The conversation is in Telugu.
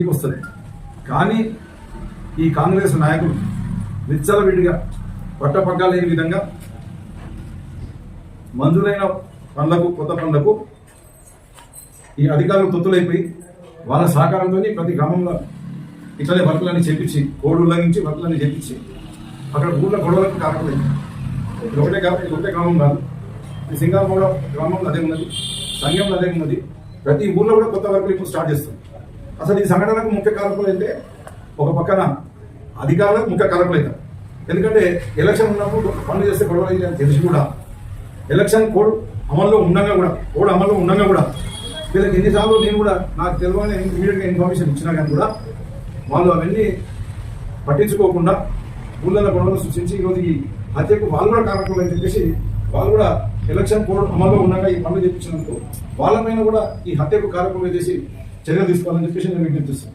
వస్తుంది. కానీ ఈ కాంగ్రెస్ నాయకులు నిచ్చలవిడిగా పట్టపగ్గా లేని విధంగా మంజూరైన పనులకు కొత్త పనులకు ఈ అధికారులు తొత్తులైపోయి వాళ్ళ సహకారంతో ప్రతి గ్రామంలో ఇట్లనే వర్కులన్నీ చేపించి కోడ్ ఉల్లంఘించి వర్కులన్నీ చేపించి అక్కడ ఊళ్ళో గొడవలకు కారణమైంది. ఒకటే కాబట్టి ఒకటే గ్రామం కాదు. ఈ సింగాపూర్ గ్రామంలో అదే ఉన్నది సంఘంలో అదే ఉన్నది. ప్రతి ఊళ్ళో కూడా కొత్త వర్కులు ఇప్పుడు స్టార్ట్ చేస్తుంది అసలు ఈ సంఘటనకు ముఖ్య కారకులు అయితే ఒక పక్కన అధికారులకు ముఖ్య కారకులు అవుతారు ఎందుకంటే ఎలక్షన్ ఉన్నప్పుడు పనులు చేస్తే గొడవలు అయితే అని తెలిసి కూడా. ఎలక్షన్ కోడ్ అమల్లో ఉండగా కూడా కోడ్ అమల్లో ఉండగా కూడా. వీళ్ళకి ఎన్నిసార్లు నేను కూడా నాకు తెలియని ఇమీడియట్గా ఇన్ఫర్మేషన్ ఇచ్చినా కానీ కూడా వాళ్ళు అవన్నీ పట్టించుకోకుండా ఊళ్ళలో గొడవలు సృష్టించి ఈరోజు ఈ హత్యకు వాళ్ళు కూడా కారకులు అని చెప్పేసి వాళ్ళు కూడా ఎలక్షన్ కోడ్ అమల్లో ఉండగా ఈ పనులు చేపించినందుకు వాళ్ళ పైన కూడా ఈ హత్యకు కారకులు చేసి చర్యలు తీసుకోవాలని చెప్పేసి నేను విజ్ఞప్తిస్తాను